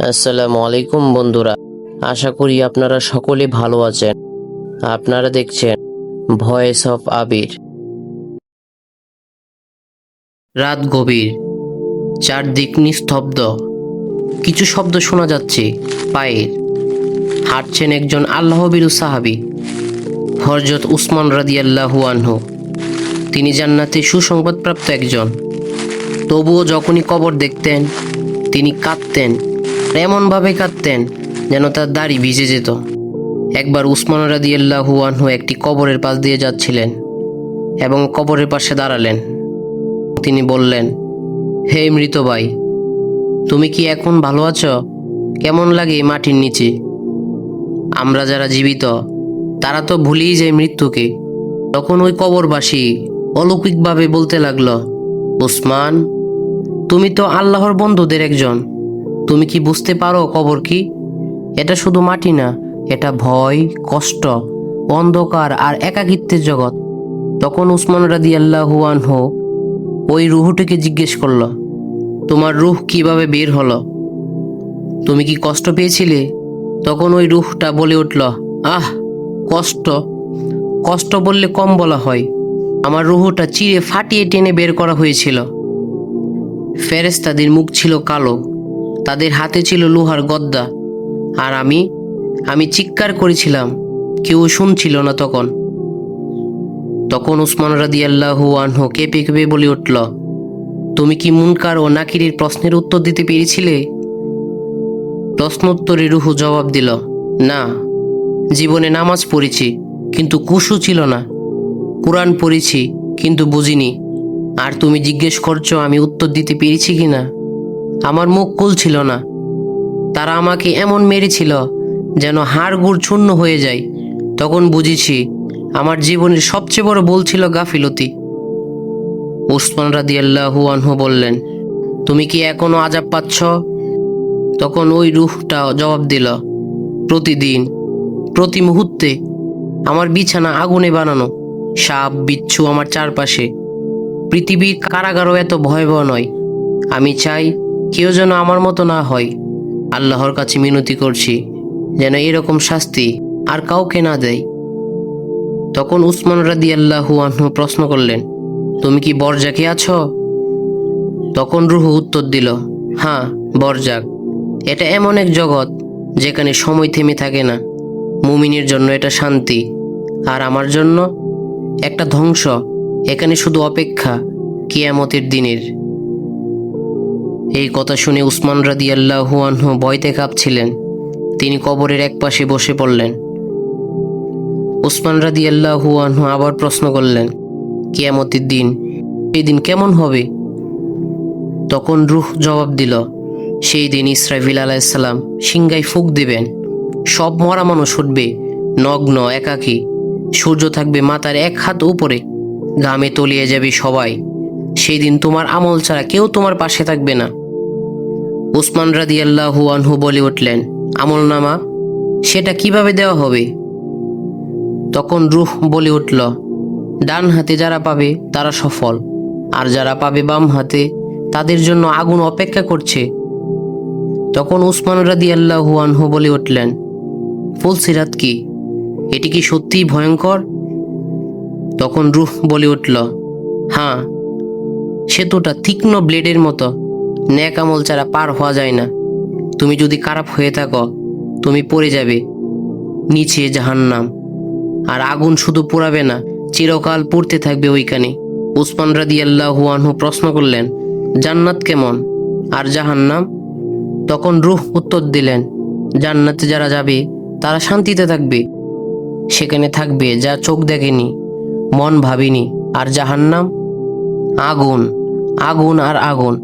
আসসালামু আলাইকুম বন্ধুরা। আশা করি আপনারা সকলে ভালো আছেন। আপনারা দেখছেন ভয়েস অফ আবির রাত গভীর। চারদিক নিস্তব্ধ। কিছু শব্দ শোনা যাচ্ছে পায়ের। হাঁটছেন একজন আল্লাহ বিরু সাহাবি হরজত উসমান রাদিয়াল্লাহু আনহু। তিনি জান্নাতে সুসংবাদপ্রাপ্ত একজন। তবুও যখনই কবর দেখতেন তিনি কাঁদতেন, এমনভাবে কাঁদতেন যেন তার দাড়ি ভিজে যেত। একবার উসমান রাদিয়াল্লাহু আনহু একটি কবরের পাশ দিয়ে যাচ্ছিলেন এবং কবরের পাশে দাঁড়ালেন। তিনি বললেন, হে মৃত ভাই, তুমি কি এখন ভালো আছো? কেমন লাগে এই মাটির নিচে? আমরা যারা জীবিত, তারা তো ভুলেই যায় মৃত্যুকে। তখন ওই কবরবাসী অলৌকিকভাবে বলতে লাগল, উসমান তুমি তো আল্লাহর বন্ধুদের একজন। তুমি কি বুঝতে পারো কবর কি? এটা শুধু মাটি না, এটা ভয়, কষ্ট, অন্ধকার আর একাকিত্বের জগৎ। তখন উসমান রাদি আল্লাহু আনহু ওই রুহুটিকে জিজ্ঞেস করল, তোমার রুহ কীভাবে বের হলো? তুমি কি কষ্ট পেয়েছিলে? তখন ওই রুহটা বলে উঠল, আহ, কষ্ট। কষ্ট বললে কম বলা হয়। আমার রুহুটা চিরে ফাটিয়ে টেনে বের করা হয়েছিল। ফেরেস্তাদের মুখ ছিল কালো, তাদের হাতে ছিল লোহার গদ্দা। আর আমি আমি চিৎকার করেছিলাম, কেউ শুনছিল না তখন। তখন উসমান রাদি আল্লাহু আনহু কেঁপে কেঁপে বলে উঠল, তুমি কি মুনকার ও নাকিরের প্রশ্নের উত্তর দিতে পেরেছিলে? প্রশ্নোত্তরে রুহু জবাব দিল, না, জীবনে নামাজ পড়েছি, কিন্তু কুশু ছিল না। কোরআন পড়েছি, কিন্তু বুঝিনি। আর তুমি জিজ্ঞেস করছ আমি উত্তর দিতে পেরেছি কি না আমার মুখ ছিল না। তারা আমাকে এমন মেরেছিল যেন হাড় গুড় চূর্ণ হয়ে যায়। তখন বুঝেছি, আমার জীবনের সবচেয়ে বড় ভুল ছিল গাফিলতি। উসমান রাদি আল্লাহু আনহু বললেন, তুমি কি এখনও আজাব পাচ্ছ? তখন ওই রুহটা জবাব দিল, প্রতিদিন, প্রতি মুহূর্তে আমার বিছানা আগুনে বানানো, সাপ, বিচ্ছু আমার চারপাশে। পৃথিবীর কারাগারও এত ভয়াবহ নয়। আমি চাই কেউ যেন আমার মতো না হয়। আল্লাহর কাছে মিনতি করছি যেন এরকম শাস্তি আর কাউকে না দেয়। তখন উসমান রাদি আল্লাহু আনহু প্রশ্ন করলেন, তুমি কি বরজাকে আছো? তখন রুহু উত্তর দিল হ্যাঁ বরজাক। এটা এমন এক জগৎ যেখানে সময় থেমে থাকে না। মুমিনের জন্য এটা শান্তি, আর আমার জন্য একটা ধ্বংস। এখানে শুধু অপেক্ষা কিয়ামতের দিনের। এই কথা শুনে উসমান রাদি আল্লাহু আনহু কাঁপছিলেন। তিনি কবরের এক পাশে বসে পড়লেন। উসমান রাদি আল্লাহু আনহু আবার প্রশ্ন করলেন, কিয়ামতের দিন, এই দিন কেমন হবে? তখন রুহ জবাব দিল, সেই দিন ইসরাফিল আলাইসাল্লাম সিংগাই ফুক দিবেন। সব মরা মানুষ উঠবে, নগ্ন, একাকী। সূর্য থাকবে মাতার এক হাত উপরে। ঘামে তলিয়ে যাবে সবাই। সেই দিন তোমার আমল ছাড়া কেউ তোমার পাশে থাকবে না। উসমান রাদি আল্লাহু আনহু বলে উঠলেন, আমল নামা, সেটা কীভাবে দেওয়া হবে? তখন রুহ বলে উঠল, ডান হাতে যারা পাবে, তারা সফল। আর যারা পাবে বাম হাতে, তাদের জন্য আগুন অপেক্ষা করছে। তখন উসমান রাদি আল্লাহু আনহু বলে উঠলেন ফুলসিরাত কি? এটি কি সত্যিই ভয়ঙ্কর? তখন রুহ বলে উঠল হ্যাঁ সেতুটা তীক্ষ্ণ ব্লেডের মতো। ন্যাক আমল ছাড়া পার হওয়া যায় না। তুমি যদি খারাপ হয়ে থাকো, তুমি পড়ে যাবে। নিচে জাহান্নাম। আর আগুন শুধু পোড়াবে না, চিরকাল পড়তে থাকবে ওইখানে। উসমান রাদি আল্লাহু আনহু প্রশ্ন করলেন, জান্নাত কেমন? আর জাহান্নাম? তখন রুহ উত্তর দিলেন, জান্নাতে যারা যাবে, তারা শান্তিতে থাকবে। সেখানে থাকবে যা চোখ দেখেনি। মন ভাবিনি, আর জাহান্নাম? আগুন আগুন আর আগুন।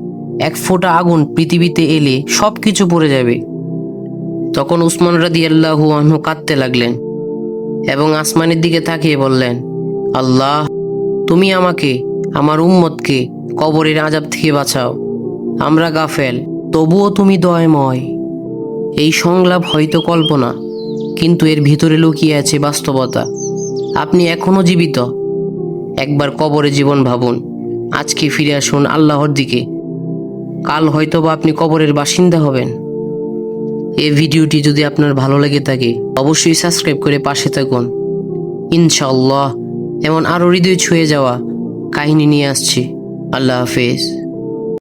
এক ফোঁটা আগুন পৃথিবীতে এলে সব কিছু পড়ে যাবে। তখন উসমান রাদি আল্লাহু আনহু কাঁদতে লাগলেন এবং আসমানের দিকে তাকিয়ে বললেন, আল্লাহ, তুমি আমাকে, আমার উম্মতকে কবরের আজাব থেকে বাঁচাও। আমরা গাফেল, তবুও তুমি দয়াময়। এই সংলাপ হয়তো কল্পনা, কিন্তু এর ভিতরে লুকিয়ে আছে বাস্তবতা। আপনি এখনও জীবিত। একবার কবরে জীবন ভাবুন। আজকে ফিরে আসুন আল্লাহর দিকে। কাল হয়তো বা আপনি কবরের বাসিন্দা হবেন। এই ভিডিওটি যদি আপনার ভালো লেগে থাকে, অবশ্যই সাবস্ক্রাইব করে পাশে থাকুন। ইনশাআল্লাহ, এমন আরও হৃদয় ছুঁয়ে যাওয়া কাহিনী নিয়ে আসছি। আল্লাহ হাফেজ।